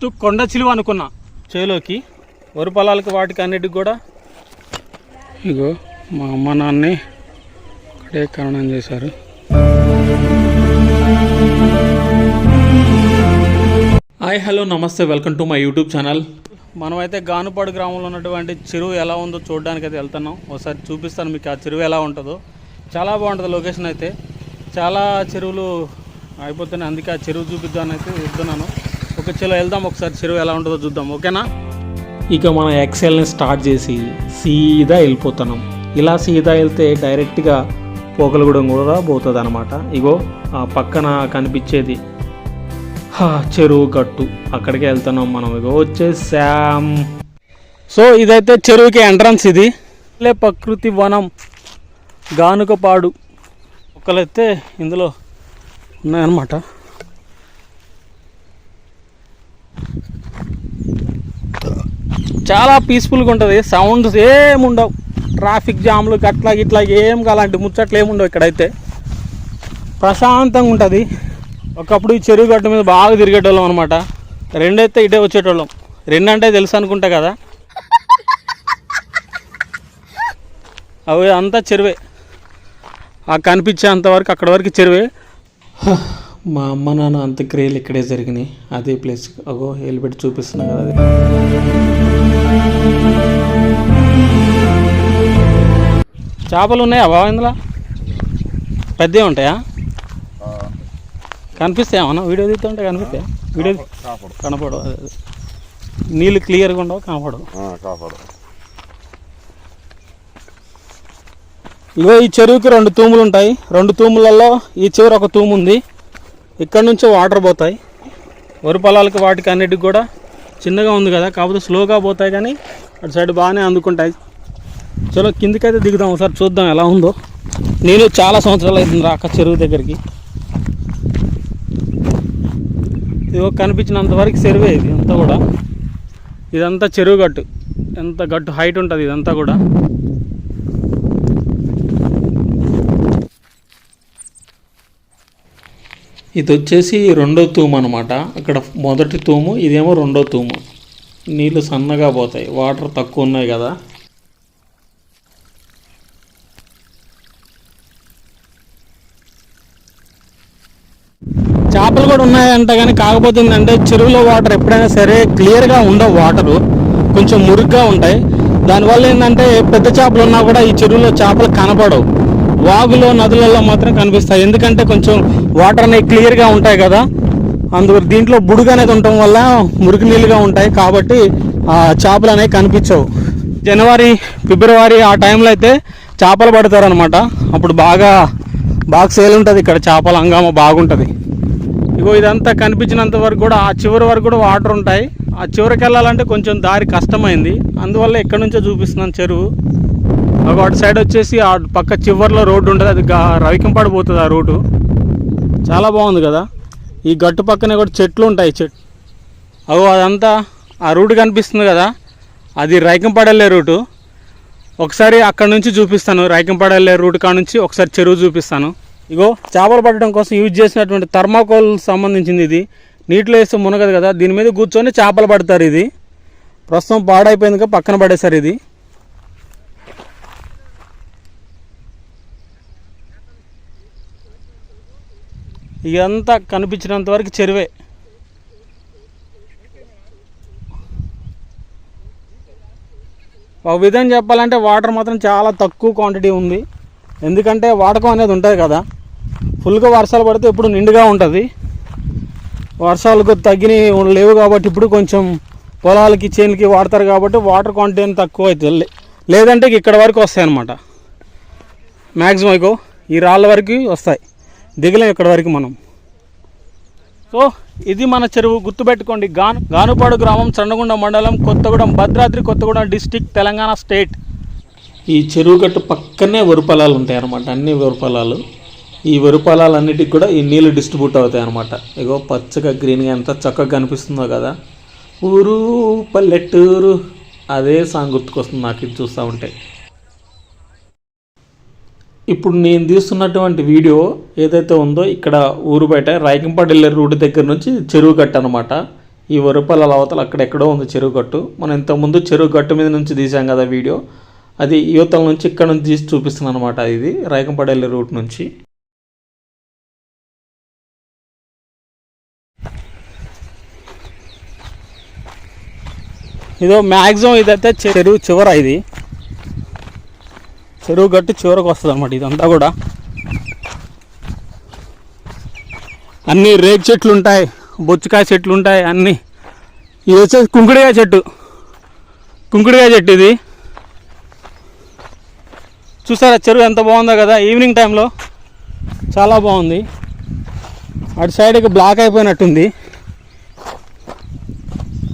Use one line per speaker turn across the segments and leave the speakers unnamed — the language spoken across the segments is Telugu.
ఫస్ట్ కొండ చిలువ అనుకున్నా. చేలోకి వరి పొలాలకి వాటికి అన్నిటికి కూడా. ఇగో మా అమ్మ నాన్నే ఇక్కడే ఖననం చేశారు. Hi hello namaste welcome to my YouTube channel మనమైతే గానుపాడు గ్రామంలో ఉన్నటువంటి చెరువు ఎలా ఉందో చూడడానికి అయితే వెళ్తున్నాం. ఒకసారి చూపిస్తాను మీకు ఆ చెరువు ఎలా ఉంటుందో. చాలా బాగుంటుంది లొకేషన్ అయితే. చాలా చెరువులు అయిపోతున్నాయి. అందుకే ఆ చెరువు చూపిద్దామని అయితే వెళ్తున్నాను. చెరువు వెళ్దాం ఒకసారి చెరువు ఎలా ఉంటుందో చూద్దాం ఓకేనా? ఇక మన ఎక్సెల్ని స్టార్ట్ చేసి సీదా వెళ్ళిపోతున్నాం. ఇలా సీదా వెళ్తే డైరెక్ట్గా పోకలగూడెం కూడా పోతుంది అనమాట ఇగో ఆ పక్కన కనిపించేది హా, చెరువు గట్టు. అక్కడికి వెళ్తున్నాం మనం. ఇగో వచ్చేసాం. సో ఇదైతే చెరువుకి ఎంట్రన్స్ ఇది. లే ప్రకృతి వనం గానుకపాడు మొక్కలైతే ఇందులో ఉన్నాయన్నమాట. చాలా పీస్ఫుల్గా ఉంటుంది. సౌండ్స్ ఏముండవు. ఉండవు ట్రాఫిక్ జామ్లు గట్లా గిట్లా ఏం అలాంటి ముచ్చట్లు ఏమి ఉండవు ఇక్కడైతే. ప్రశాంతంగా ఉంటుంది. ఒకప్పుడు ఈ చెరువు గట్ట మీద బాగా తిరిగేటోళ్ళం అనమాట రెండైతే ఇటే వచ్చేటోళ్ళం. రెండు అంటే తెలుసు అనుకుంటా కదా. అవి అంతా చెరువే. ఆ కనిపించేంత వరకు అక్కడ వరకు చెరువే. మా అమ్మ నాన్న అంత్యక్రియలు ఇక్కడే జరిగినాయి. అదే ప్లేస్ అగో వెళ్ళిపెట్టి చూపిస్తున్నా కదా అది. చేపలు ఉన్నాయా బాబా ఇందులో? పెద్దవి ఉంటాయా? కనిపిస్తాయా? అన్న వీడియో తీస్తుంటే కనిపిస్తాయా? వీడియో కనపడవు. అదే. నీళ్ళు క్లియర్గా ఉండవు కనపడవు
కాపాడు
ఇగో ఈ చెరువుకి రెండు తూములు ఉంటాయి. రెండు తూములలో ఈ చివర ఒక తూము ఉంది. ఇక్కడ నుంచే వాటర్ పోతాయి. వరి పొలాలకి వాటికి అన్నిటికి కూడా చిన్నగా ఉంది కదా కాకపోతే స్లోగా పోతాయి కానీ అటు సైడ్ బాగానే అందుకుంటాయి. చలో కిందికైతే దిగుదాం ఒకసారి చూద్దాం ఎలా ఉందో. నేను చాలా సంవత్సరాలు అవుతుంది రాక చెరువు దగ్గరికి. ఇదిగో కనిపించినంత వరకు చెరువే ఇది అంతా కూడా. ఇదంతా చెరువు గట్టు. ఎంత గట్టు హైట్ ఉంటుంది ఇదంతా కూడా. ఇది వచ్చేసి రెండో తూము అనమాట ఇక్కడ మొదటి తూము ఇదేమో రెండో తూము. నీళ్ళు సన్నగా పోతాయి. వాటర్ తక్కువ ఉన్నాయి కదా. చేపలు కూడా ఉన్నాయంట కానీ కాకపోతే ఏంటంటే చెరువులో వాటర్ ఎప్పుడైనా సరే క్లియర్గా ఉండవు వాటరు. కొంచెం మురుగ్గా ఉంటాయి. దానివల్ల ఏంటంటే పెద్ద చేపలు ఉన్నా కూడా ఈ చెరువులో చేపలు కనపడవు. వాగులో నదులలో మాత్రం కనిపిస్తాయి. ఎందుకంటే కొంచెం వాటర్ అనేవి క్లియర్గా ఉంటాయి కదా. అందుకు దీంట్లో బుడుగు అనేది ఉండటం వల్ల మురికి నీళ్ళుగా ఉంటాయి. కాబట్టి ఆ చేపలు అనేవి కనిపించవు. జనవరి ఫిబ్రవరి ఆ టైంలో అయితే చేపలు పడతారనమాట అప్పుడు బాగా బాగా సేల్ ఉంటుంది ఇక్కడ. చేపల హంగామ బాగుంటుంది. ఇగో ఇదంతా కనిపించినంత వరకు కూడా ఆ చివరి వరకు కూడా వాటర్ ఉంటాయి. ఆ చివరికి వెళ్ళాలంటే కొంచెం దారి కష్టమైంది. అందువల్ల ఎక్కడి నుంచో చూపిస్తున్నాను చెరువు. అటు సైడ్ వచ్చేసి ఆ పక్క చివర్లో రోడ్డు ఉంటుంది అది రవికంపాడు పోతుంది ఆ రోడ్డు. చాలా బాగుంది కదా. ఈ గట్టు పక్కనే కూడా చెట్లు ఉంటాయి చెట్ అగో అదంతా ఆ రూట్ కనిపిస్తుంది కదా. అది రైకంపాడు రూటు ఒకసారి అక్కడ నుంచి చూపిస్తాను రైకంపాడు రూట్ కాడ నుంచి ఒకసారి చెరువు చూపిస్తాను. ఇగో చేపలు పట్టడం కోసం యూజ్ చేసినటువంటి థర్మాకోల్ సంబంధించింది ఇది. నీటిలో వేస్తే మునగదు కదా దీని మీద కూర్చొని చేపలు పడతారు ఇది. ప్రస్తుతం పాడైపోయింది కదా పక్కన పడేశారు ఇది. ఇదంతా కనిపించినంత వరకు చెరువే. ఒక విధంగా చెప్పాలంటే వాటర్ మాత్రం చాలా తక్కువ క్వాంటిటీ ఉంది. ఎందుకంటే వాడకం అనేది ఉంటుంది కదా. ఫుల్గా వర్షాలు పడితే ఇప్పుడు నిండుగా ఉంటుంది. వర్షాలకు తగ్గినవి లేవు కాబట్టి ఇప్పుడు కొంచెం పొలాలకి చేనులకి వాడతారు కాబట్టి వాటర్ క్వాంటిటీ తక్కువ అవుతుంది. లేదంటే ఇక్కడ వరకు వస్తాయి అన్నమాట మ్యాక్సిమం ఈ రాళ్ళ వరకు వస్తాయి. దిగలేం ఇక్కడ వరకు మనం. సో ఇది మన చెరువు గుర్తుపెట్టుకోండి. గాను గానుపాడు గ్రామం చండగుండ మండలం కొత్తగూడెం భద్రాద్రి కొత్తగూడెం డిస్టిక్ తెలంగాణ స్టేట్. ఈ చెరువు గట్టు పక్కనే వరి పొలాలు ఉంటాయి అన్నమాట అన్ని వరి పొలాలు ఈ వరి పొలాలన్నిటికి కూడా ఈ నీళ్ళు డిస్ట్రిబ్యూట్ అవుతాయి అన్నమాట. ఇగో పచ్చగా గ్రీన్గా ఎంత చక్కగా కనిపిస్తుందో కదా. ఊరు పల్లెటూరు అదే సాంగ్ గుర్తుకొస్తుంది నాకు ఇది చూస్తూ ఉంటే. ఇప్పుడు నేను తీస్తున్నటువంటి వీడియో ఏదైతే ఉందో ఇక్కడ ఊరు బయట రాయకంపాడు వెళ్ళే రూట్ దగ్గర నుంచి చెరువు కట్ట అనమాట ఈ వరుపల్ల అవతల అక్కడెక్కడో ఉంది చెరువు కట్టు మనం ఇంతకుముందు చెరువు గట్టు మీద నుంచి తీసాం కదా వీడియో. అది యువతల నుంచి ఇక్కడ నుంచి తీసి చూపిస్తున్నాను అనమాట ఇది రైకంపడెల్లి రూట్ నుంచి. ఇదో మ్యాక్సిమం ఇదైతే చెరువు చివర ఇది. చెరువు గట్టు చివరకు వస్తుంది అనమాట ఇదంతా కూడా. అన్ని రేగు చెట్లు ఉంటాయి బొచ్చుకాయ చెట్లు ఉంటాయి అన్నీ. ఇది వచ్చేసి కుంకుడికాయ చెట్టు. కుంకుడికాయ చెట్టు ఇది. చూసారా చెరువు ఎంత బాగుందో కదా ఈవినింగ్ టైంలో చాలా బాగుంది. అటు సైడ్కి బ్లాక్ అయిపోయినట్టుంది.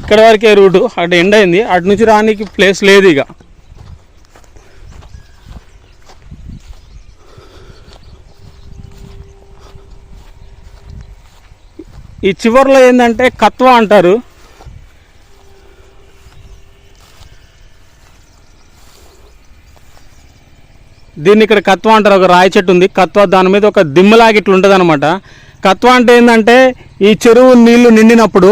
ఇక్కడ వరకే రూటు అటు ఎండ్ అయింది. అటు నుంచి రానికి ప్లేస్ లేదు ఇక. ఈ చివర్లో ఏంటంటే కత్వ అంటారు. దీన్ని ఇక్కడ కత్వ అంటారు. ఒక రాయి చెట్టు ఉంది. కత్వ దాని మీద ఒక దిమ్మలాగి ఇట్లా ఉంటుంది అనమాట కత్వ అంటే ఏంటంటే ఈ చెరువు నీళ్ళు నిండినప్పుడు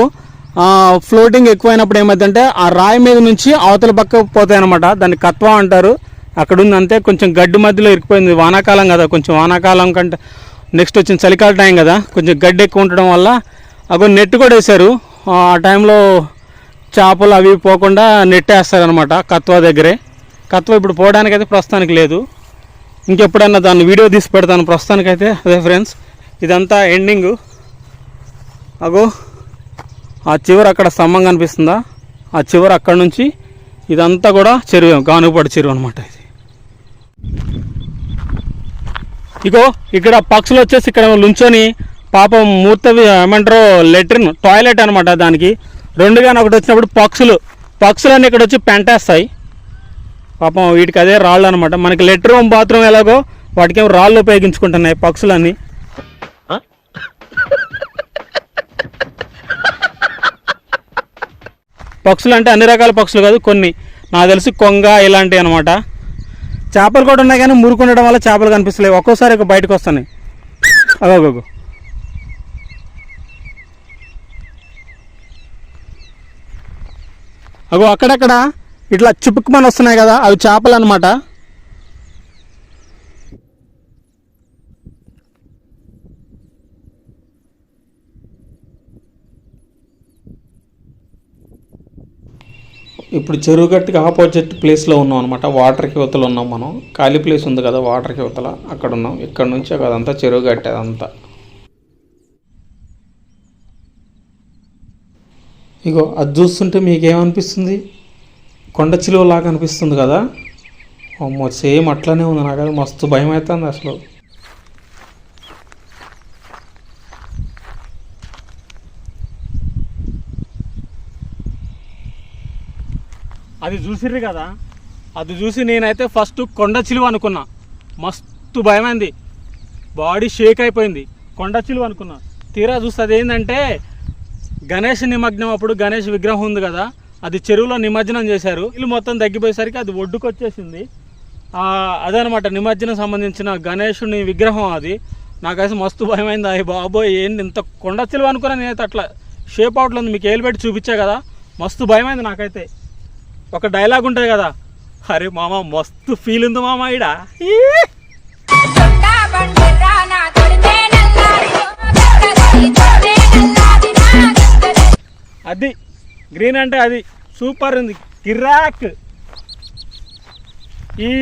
ఫ్లోటింగ్ ఎక్కువైనప్పుడు ఏమైందంటే ఆ రాయి మీద నుంచి అవతల పక్క పోతాయి అనమాట దాన్ని కత్వ అంటారు. అక్కడ ఉంది అంతే. కొంచెం గడ్డి మధ్యలో ఇరికిపోయింది. వానాకాలం కదా. కొంచెం వానాకాలం కంటే నెక్స్ట్ వచ్చిన చలికాల టైం కదా. కొంచెం గడ్డి ఎక్కువ ఉండడం వల్ల అక్కడ నెట్ కూడా వేశారు. ఆ టైంలో చేపలు అవి పోకుండా నెట్ వేస్తారనమాట కత్వా దగ్గరే. కత్వ ఇప్పుడు పోవడానికి అయితే ప్రస్తుతానికి లేదు. ఇంకెప్పుడన్నా దాన్ని వీడియో తీసి పెడతాను ప్రస్తుతానికైతే. అదే ఫ్రెండ్స్ ఇదంతా ఎండింగ్. అగో ఆ చివరి అక్కడ స్తంభం కనిపిస్తుందా? ఆ చివరి అక్కడ నుంచి ఇదంతా కూడా చెరువు గానుగపాడు చెరువు అనమాట ఇది. ఇగో ఇక్కడ పక్షులు వచ్చేసి ఇక్కడ లుంచొని పాపం మూర్తవి ఏమంటారు లెట్రిన్ టాయిలెట్ అనమాట దానికి. రెండుగాని ఒకటి వచ్చినప్పుడు పక్షులు పక్షులన్నీ ఇక్కడ వచ్చి పెంటేస్తాయి. పాపం వీటికి అదే రాళ్ళు అనమాట మనకి లెటర్ రూమ్ బాత్రూమ్ ఎలాగో వాటికేమో రాళ్ళు ఉపయోగించుకుంటున్నాయి పక్షులన్నీ. పక్షులు అంటే అన్ని రకాల పక్షులు కాదు కొన్ని. నాకు తెలిసి కొంగ ఇలాంటివి అనమాట చేపలు కూడా ఉన్నాయి కానీ మురుకుండడం వల్ల చేపలు కనిపిస్తలేవు. ఒక్కోసారి బయటకు వస్తున్నాయి. అగోగో అగో అక్కడక్కడ ఇట్లా చిపుక్కుమని వస్తున్నాయి కదా అవి చేపలు అనమాట ఇప్పుడు చెరువు గట్టుకి ఆపోజిట్ ప్లేస్లో ఉన్నాం అనమాట వాటర్కి యువతలు ఉన్నాం మనం. ఖాళీ ప్లేస్ ఉంది కదా వాటర్కి యువతల అక్కడ ఉన్నాం. ఇక్కడ నుంచి అదంతా చెరువు గట్టు అదంతా ఇగో అది చూస్తుంటే మీకేమనిపిస్తుంది? కొండ చిలువలాగా అనిపిస్తుంది కదా? అమ్మో సేమ్ అట్లనే ఉంది నాకు మస్తు భయం అవుతుంది అసలు. అది చూసిర్రు కదా? అది చూసి నేనైతే ఫస్ట్ కొండ చిలువ అనుకున్నా. మస్తు భయమైంది. బాడీ షేక్ అయిపోయింది. కొండ చిలువ అనుకున్నా. తీరా చూస్తే అది ఏంటంటే గణేష్ నిమగ్నం అప్పుడు గణేష్ విగ్రహం ఉంది కదా అది చెరువులో నిమజ్జనం చేశారు. ఇల్లు మొత్తం తగ్గిపోయేసరికి అది ఒడ్డుకొచ్చేసింది. అదనమాట నిమజ్జనం సంబంధించిన గణేషుని విగ్రహం అది. నాకైతే మస్తు భయమైంది అయ్యి బాబోయ్ ఏంటి ఇంత కొండ చిలువ అనుకున్నాను నేనైతే అట్లా షేప్ అవుట్లో ఉంది. మీకు ఏలు పెట్టి చూపించా కదా మస్తు భయమైంది నాకైతే. ఒక డైలాగ్ ఉంటుంది కదా అరే మామ మస్తు ఫీల్ ఉంది మామ ఈడ. గ్రీన్ అంటే అది సూపర్ ఉంది. కిరాక్ ఈ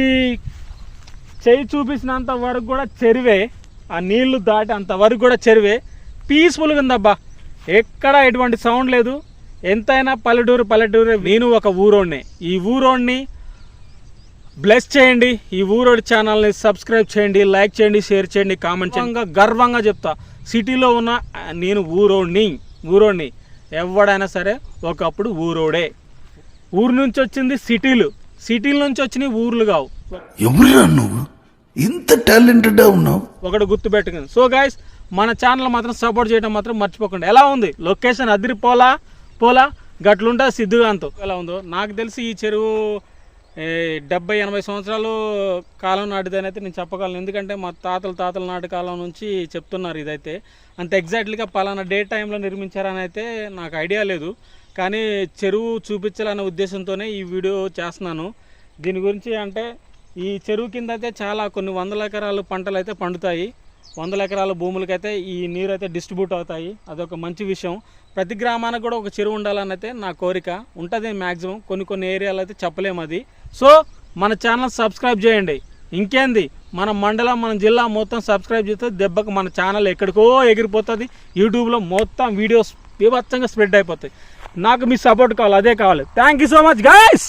చెయ్యి చూపించినంత వరకు కూడా చెరువే. ఆ నీళ్ళు దాటి అంతవరకు కూడా చెరువే. పీస్ఫుల్గా ఉందబ్బా. ఎక్కడ ఎటువంటి సౌండ్ లేదు. ఎంతైనా పల్లెటూరు పల్లెటూరు నేను ఒక ఊరోడిని. ఈ ఊరోడిని బ్లెస్ చేయండి. ఈ ఊరోడి ఛానల్ని సబ్స్క్రైబ్ చేయండి లైక్ చేయండి షేర్ చేయండి కామెంట్ చేయండి. గర్వంగా చెప్తా. సిటీలో ఉన్న నేను ఊరోడిని ఊరోడిని. ఎవడైనా సరే ఒకప్పుడు ఊరోడే. ఊరు నుంచి వచ్చింది సిటీలు. సిటీల నుంచి వచ్చినవి ఊర్లు కావు.
ఎవరురా నువ్వు? ఇంత టాలెంటెడ్ ఉన్నావు.
ఒకటి గుర్తు పెట్టుకుంది సో గాయస్ మన ఛానల్ మాత్రం సపోర్ట్ చేయడం మాత్రం మర్చిపోకండి. ఎలా ఉంది? లొకేషన్ అదిరి పోలా? గట్లుంటా సిద్ధుగాంతో. ఎలా ఉందో? నాకు తెలిసి ఈ చెరువు డెబ్బై ఎనభై సంవత్సరాలు కాలం నాటిదని అయితే నేను చెప్పగలను. ఎందుకంటే మా తాతల తాతల నాటి కాలం నుంచి చెప్తున్నారు ఇదైతే. అంత ఎగ్జాక్ట్లీగా పలానా డే టైంలో నిర్మించారని అయితే నాకు ఐడియా లేదు. కానీ చెరువు చూపించాలనే ఉద్దేశంతోనే ఈ వీడియో చేస్తున్నాను. దీని గురించి అంటే ఈ చెరువు కింద అయితే చాలా కొన్ని వందల ఎకరాలు పంటలు అయితే పండుతాయి. వందల ఎకరాల భూములకైతే ఈ నీరు అయితే డిస్ట్రిబ్యూట్ అవుతాయి. అదొక మంచి విషయం. ప్రతి గ్రామానికి కూడా ఒక చెరువు ఉండాలని అయితే నా కోరిక. ఉంటుంది మ్యాక్సిమం కొన్ని కొన్ని ఏరియాలు అయితే చెప్పలేము అది. సో మన ఛానల్ సబ్స్క్రైబ్ చేయండి. ఇంకేంది? మన మండలం మన జిల్లా మొత్తం సబ్స్క్రైబ్ చేస్తే దెబ్బకు మన ఛానల్ ఎక్కడికో ఎగిరిపోతుంది. యూట్యూబ్లో మొత్తం వీడియోస్ విభత్సంగా స్ప్రెడ్ అయిపోతాయి. నాకు మీ సపోర్ట్ కావాలి అదే కావాలి. Thank you so much guys